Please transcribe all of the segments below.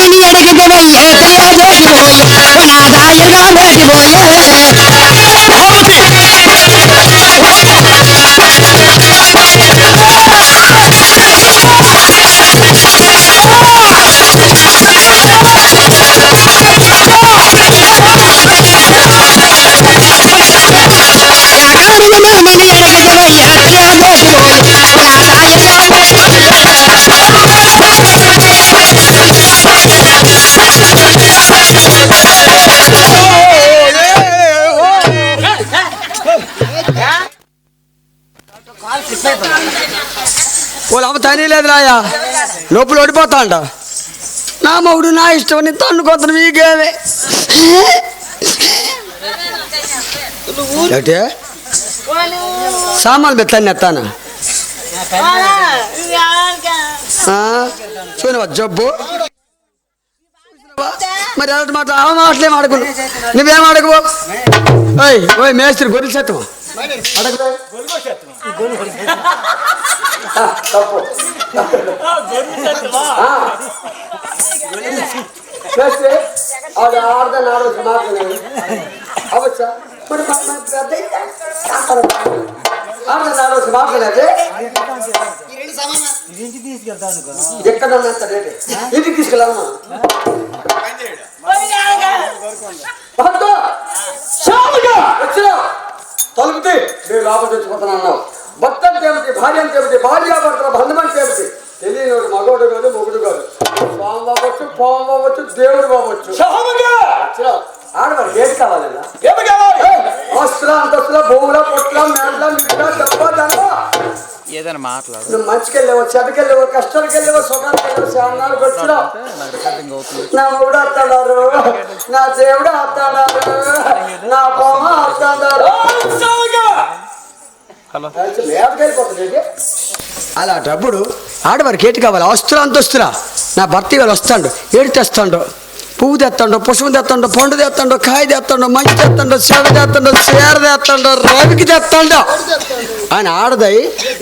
மணி எனக்கு వాళ్ళ తని లేదు రాయా లోపల ఓడిపోతా అంట నా మగుడు నా ఇష్టం నీ తన్నుకొత్తను మీకేమే ఏంటి? సామాన్లు బెత్తాను ఎత్తాను? చూడవా జబ్బు. మరి అలాంటి మాట ఆ మాటలేం ఆడకు. నువ్వేం ఆడకు? ఓయ్ ఓయ్ మేస్త్రి గొర్రెలు చేస్తావా అడగదు చేస్తే ఆవిడ ఆడదాన్ని ఆడవచ్చు మాట్లాడలేదు అవచ్చా మరి ఆడదాన్ని ఆడవచ్చు మాట్లాడలేదు రేటు ఇంటికి. తలుపుతే నేను లోపల తెచ్చిపోతాను అన్నావు భర్త అంటే ఏమిటి భార్య అంటే ఏమిటి భార్య భర్తల బంధం అంటే ఏమిటి తెలియని మగోడు కాదు మొగుడు కాదు. స్వామి అవ్వచ్చు పాము అవ్వచ్చు దేవుడు అవ్వచ్చు. ఆడవాడు ఏది కావాలన్నా వస్తులా అంతస్తులా భూముల పొట్ల మేడల మిట్ల దండ ఏదైనా మాట్లాడు. నువ్వు మంచికెళ్ళావు చెడ్డకెళ్ళావు కష్టానికి వెళ్ళావు సుఖానికి వెళ్ళావు శానాలకు వచ్చినావు నాకు రికార్డింగ్ అవుతుంది నా మొగుడు అత్తన్నారు నా దేవుడు అత్తన్నారు నా బొమ్మ అత్తన్నారు హలో అలాంటప్పుడు ఆడవారికి ఏంటి కావాలి వస్తురా అంతస్తురా నా భర్త ఇవాళ వస్తాడు ఏడు తెస్తాడు పువ్వు తెస్తాడు పుష్పం తెస్తాడు పండు తెస్తాడు కాయ తెస్తాడు మంచి తెస్తాడు చెడ తెస్తాడు చీర తెస్తాడు రవికి తెస్తాడు ఆయన ఆడదై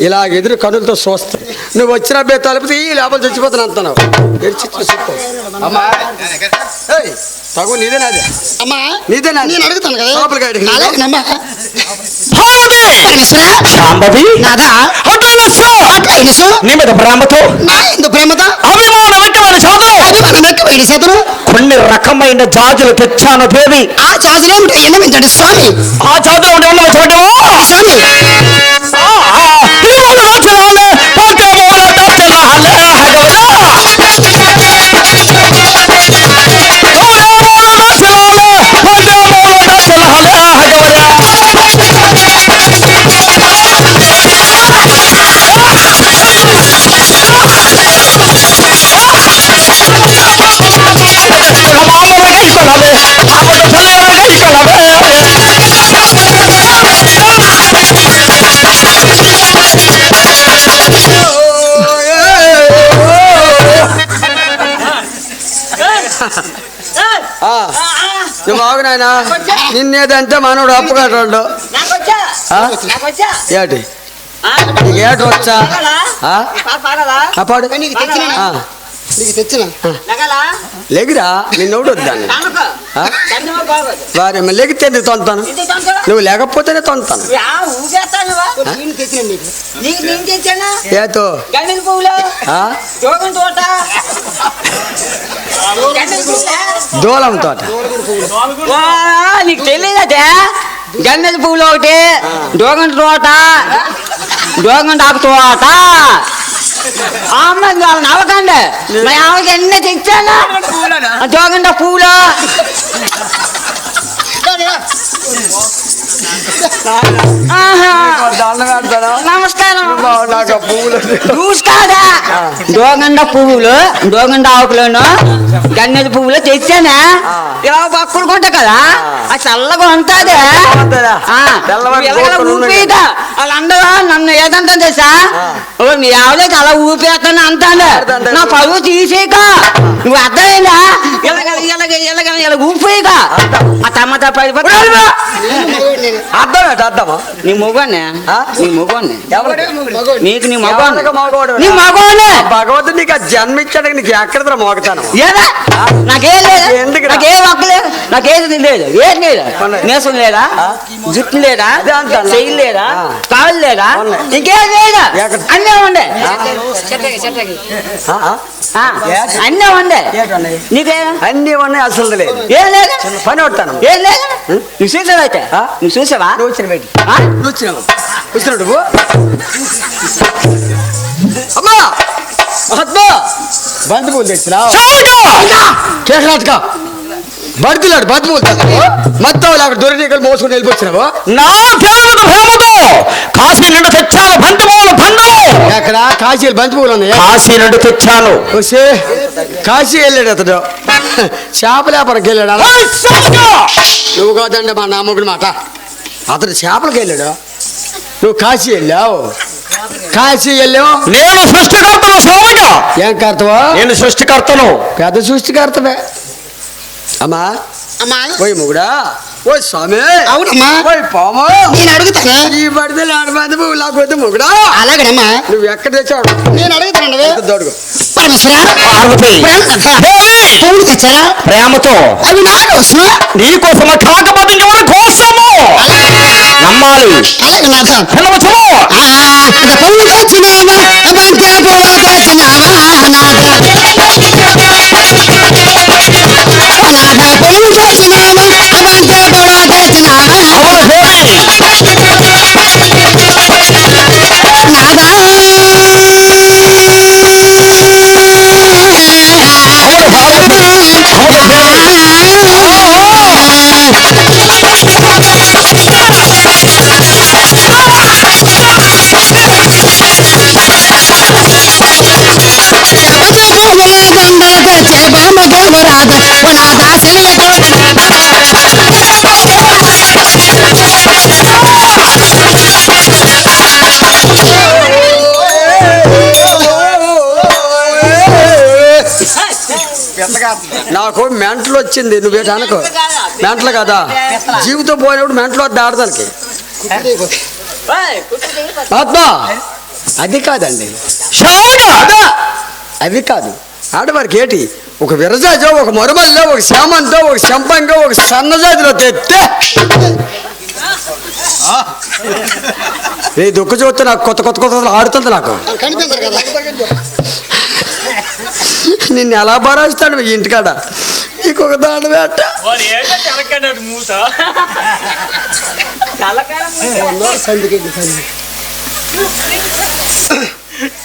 ఇలా ఎదురు కనులతో చూస్తాయి నువ్వు వచ్చిన బే తలుపుతి ఈ లోపల చచ్చిపోతాను అంటున్నావు. అమ్మా. ఏయ్, తగు నీదే నాదే. అమ్మా నీదే నేను అడుగుతాను కదా. శాంభవి నాదా నీ మీద ప్రేమతో నా ఇందు ప్రేమతో చేతులు కొన్ని రకమైన జాజులు తెచ్చాను దేవి ఆ చాసులు ఏమిటి? ఎన్నమించండి స్వామి? ఆ జాజులు ఉంటే ఉన్నవి చూడు స్వామి. నువ్వు బాగు నాయన. నిన్నేదంటే మనోడు అప్పుగట్టాడు. ఏటి? నీకు ఏటి వచ్చా? ఆ? ఆ, పాడు. నీకు తెచ్చిన? లెగిరా లెగితే తొంతాను? నువ్వు లేకపోతేనే తొంతాను. నేను నేను ఏతో? దూలం తోట? నీకు తెలియదే గండల పువ్వులు ఒకటి డోగం తోట డోగం డాకు తోట. అమ్మ వాళ్ళ నవ్వకండి మరి ఆమెకి ఎన్ని తెచ్చాను జోగండ పువ్వులు ఆహా. దండం పెడతాను నమస్కారం నాకు ఇంకా పువ్వులు జ్యూస్ కాదా దోగండ పువ్వులు దోగండ ఆకులను గన్నెల పువ్వులు తెచ్చానా? ఇలా పక్కన కొంట కదా? ఆ. చల్లగా ఉంటది. ఊపిగా వాళ్ళందరూ నన్ను ఏదంటాను తెలుసా? ఓ మీ ఆవిడకి అలా ఊపేస్తాను అంటాను. నా పరువు తీసేక నువ్వు అర్థమైందా? ఇలాగ ఇలాగ ఇలాగ ఇలా ఊపేక ఆ టమాటా పడిపోతా అర్థం అర్థమా నీ మొగోనే? నీ మొగోనే నీకు నీ? నీ మగోనే భగవంతుడు నీకు ఆ జన్మించాడు నీకు ఎక్కడ మోగతాను? ఏదా నాకేం లేదు. ఎందుకురా? నాకేం హక్కులేదు నాకేది లేదు. ఏం లేదా. నేసం లేదా? జుట్టు లేదా. చెయ్యి లేదా. కాళ్ళు లేదా. ఇంకేం లేదా? అన్నీ ఉండే. ఆ, ఆ? ఆ, అన్నీ ఉండే? నీకే అన్ని ఉన్నాయి అసలు లేదు. ఏం లేదా. పని కొట్టాను ఏం లేదా. నువ్వు చూసావా అయితే ఆ? నువ్వు చూసావా? నువ్వు వచ్చిన బయటికి. ఆ? నువ్వు వచ్చినావు. వచ్చినావు అమ్మా! మహాత్మా! బంతి పూలు తెచ్చినావు కేకలాటక బంతులాడు బంతి పూలు తెచ్చినావు మొత్తం అక్కడ దొరికి మోసుకుని వెళ్ళిపోతున్నావు నా పేరుతో ప్రేమతో కాశీ నుండి తెచ్చాను బంతిమూల పండుగ అక్కడ కాశీలు బంతి పూలు ఉన్నాయి? కాశీ నుండి తెచ్చాను. వస్తే కాశీ వెళ్ళాడు అతడు. చేపల వ్యాపారంకి వెళ్ళాడు? నువ్వు కాదండి మా నామకుడి మాట. అతడు చేపలకి వెళ్ళాడు. నువ్వు కాశీ వెళ్ళావు? కాశీ వెళ్ళావు నేను సృష్టికర్తను స్వామిగా ఏం కర్తవా? నేను సృష్టికర్తను. పెద్ద సృష్టికర్తవే. అమ్మా. అమ్మా. ఓయ్ మొగుడా. ఓయ్ స్వామి. అవునమ్మా. ఓయ్ పాము. నేను అడుగుతాను. ఈ బడిదలు పువ్వు నాకు వద్దు మొగుడా. అలాగేనమ్మా. నువ్వు ఎక్కడ తెచ్చావు? నేను అడుగుతానండి. దొడుగు ప్రేమతో. అవి నా కోసం? నీకోసము కాకపోతే కోసము. నమ్మాలి. నాకు మెంటలు వచ్చింది నువ్వేట అనుకో మెంటలు కదా? జీవితం పోయినప్పుడు మెంటలు వద్ద ఆడదానికి? ఆత్మ అది కాదండి. అదా అవి కాదు. ఆడవారికి ఏంటి? ఒక విరజాజో ఒక మరుమల్లో ఒక శామంతో ఒక శంపంగా ఒక సన్నజాతిలో తెస్తే నీ దుఃఖ చూస్తే నాకు కొత్త కొత్త కొత్త ఆడుతుంది నాకు. నిన్ను ఎలా భరాస్తాడు ఈ ఇంటికాడ? ఇంకొక దాని వేట.